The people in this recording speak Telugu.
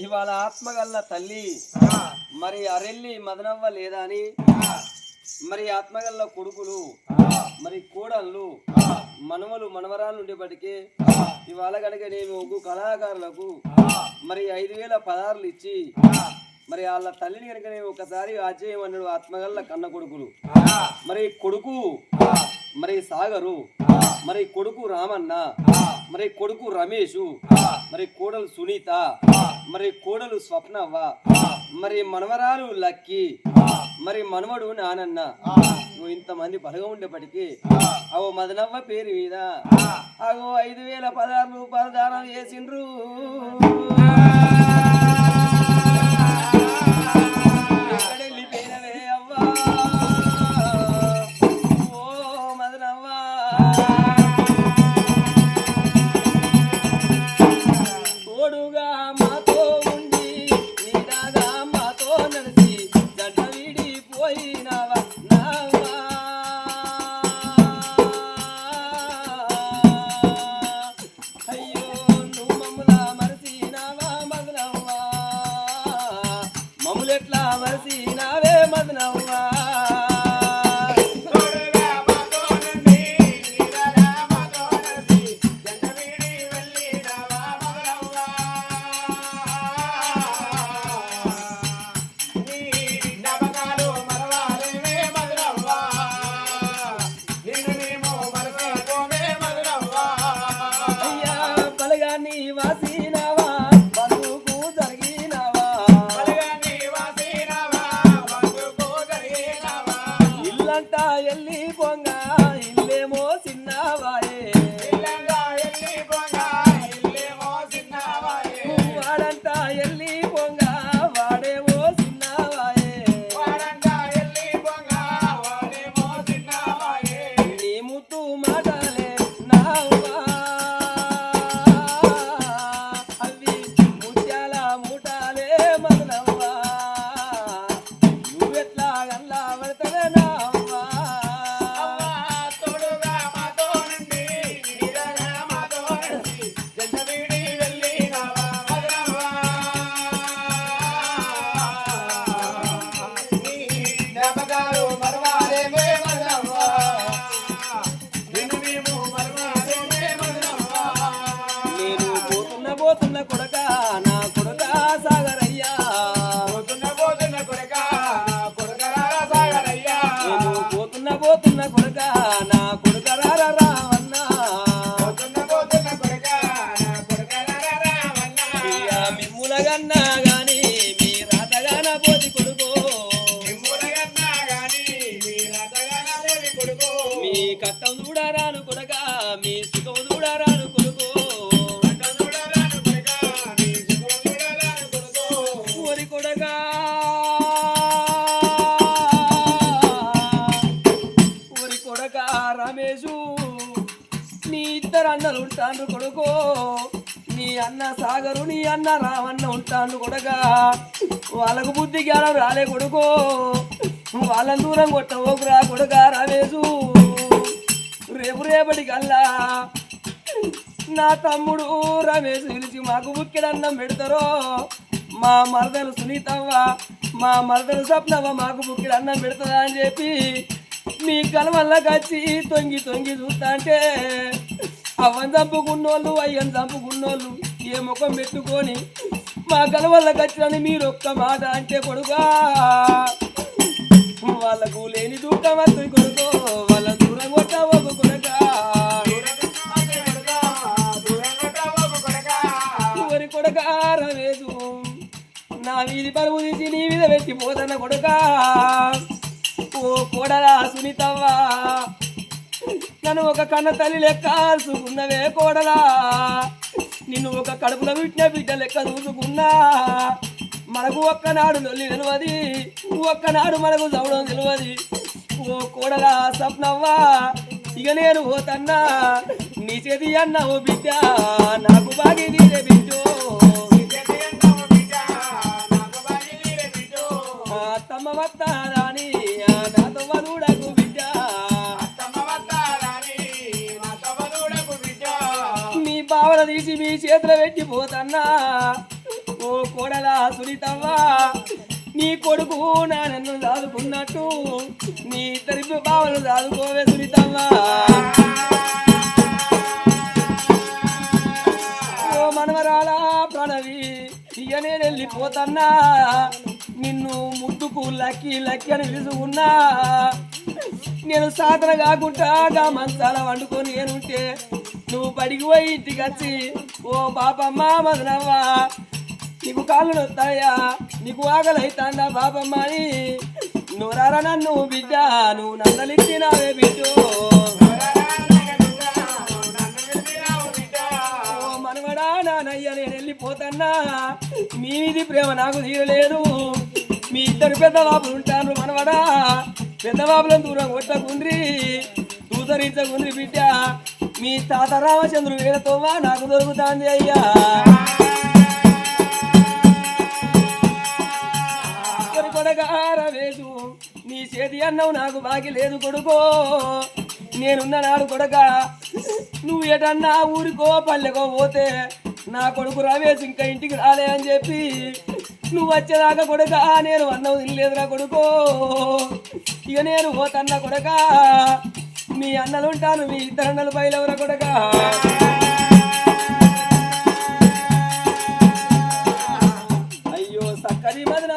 ఇవాళ ఆత్మగల్ల తల్లి మరి అరెల్లి మదనవ్వ లేదా అని మరి ఆత్మగల్ల కొడుకులు మరి కోడళ్ళు మనవలు మనవరాలు ఉండేపటికి ఇవాళ కనుక నేను ఒగ్గు కళాకారులకు మరి ఐదు వేల పదార్లు ఇచ్చి మరి వాళ్ళ తల్లిని కనుక నేను ఒకసారి ఆచేయమన్నాడు ఆత్మగల్ల కన్న కొడుకులు మరి కొడుకు మరి సాగరు మరి కొడుకు రామన్న మరి కొడుకు రమేషు మరి కోడలు సునీత మరి కోడలు స్వప్నవ్వ. మరి మనవరాలు లక్కీ. మరి మనవడు నానన్న. నువ్వు ఇంతమంది బలగా ఉండేప్పటికీ అవో మదనవ్వ పేరు మీద అగో ఐదు వేల పదహారు రూపాయలు దానం చేసిండ్రు. విడిపోయినవా నావా అయ్యో మదనవ్వా? పోతున్న అన్నలు ఉంటాను కొడుకో. నీ అన్న సాగరు నీ అన్న రామన్న ఉంటాను కొడగా వాళ్ళకు బుద్ధి జ్ఞానం రాలే కొడుకో. వాళ్ళని దూరం కొట్టవోకురా కొడుగా రమేషు రేపు రేపటి కల్లా నా తమ్ముడు రమేష్ పిలిచి మాకు బుక్కెడన్నం పెడతారో. మా మరదలు సునీతవ్వ మా మరదలు సప్నవ్వ మాకు బుక్కెడన్నం పెడతారా అని చెప్పి మీ కలవల్లకి వచ్చి తొంగి తొంగి చూస్తా అంటే అవ్వని చంపుకున్నోళ్ళు అయ్యని చంపుకున్నోళ్ళు ఏ ముఖం పెట్టుకొని మా కలవల్లకి వచ్చినని మీరు ఒక్క మాట అంటే కొడుకా వాళ్ళకు లేని దూకం వస్తుంది కొడుకో వాళ్ళ దూరం కొట్టవో కొడగా ఊరి కొడుక రమేశు? నా వీధి పరువు తీసి నీ మీద పెట్టిపోదన్న కొడుకా. ఓ కొడరా సునీతవ్వా. నన్ను ఒక కన్న తల్లి లెక్క చూసుకున్నవే కోడలా. నిన్ను ఒక కడుపులో విట్టిన బిడ్డ లెక్క చూసుకున్నా. మనకు ఒక్కనాడు నొల్లి తెలియదు ఒక్కనాడు మనకు చవడం తెలియదు ఓ కోడలా సప్నవ్వా ఇక నేను పోతన్నా. నీ చేతి అన్నావు బిడ్డ నాకు బాగి తీరే బిడ్డో. తమ్మ వత్తారాని మీ చేతులు పెట్టి పోతన్నా ఓ కోడలా సునీతవ్వా నీ కొడుకు నా నన్ను దాదుకున్నట్టు నీ ఇద్దరి బావలు దాదుకోవే సునీతవ్వా. ఓ మనవరాలా ప్రణవి ఇక నేను వెళ్ళిపోతన్నా నిన్ను ముద్దుకు లక్కి లక్కి అని పిలుచుకున్నా. నేను సాధన కాకుండా మంచాల వండుకొని నేనుంటే నువ్వు బడికి పోయి ఇంటికి వచ్చి ఓ బాపమ్మ మదనవ్వ నీకు కాళ్ళు నొత్తాయా? నీకు ఆకలి అవుతాందా బాపమ్మ అని నువ్వు నన్ను బిడ్డ నువ్వు నందలిచ్చినావే బిడ్డో. ఓ మనవడా నానయ్య నేను వెళ్ళిపోతన్నా. మీది ప్రేమ నాకు తీరలేదు. మీ ఇద్దరు పెద్ద బాబులు ఉంటారు మనవడా. పెద్ద బాబులను దూరం కొట్టకుండ్రి దూతరించకుండ్రి బిడ్డ. మీ తాత రామచంద్రుడు వీళ్ళతోవా నాకు దొరుకుతాంది అయ్యా. ఒక్కరి నీ చేతి అన్నం నాకు బాకి లేదు కొడుకో. నేనున్న నాడు కొడక నువ్వు ఎటన్నా ఊరికో పల్లెకో పోతే నా కొడుకు రమేష్ ఇంకా ఇంటికి రాలే అని చెప్పి నువ్వు వచ్చేదాకా కొడక నేను అన్నం తినలేదురా కొడుకో. ఇక నేను పోతన్నా కొడక మీ అన్నలుంటాను మీ ఇద్దరు బయలవర బయలువరా కొడక. అయ్యో సక్కని మదన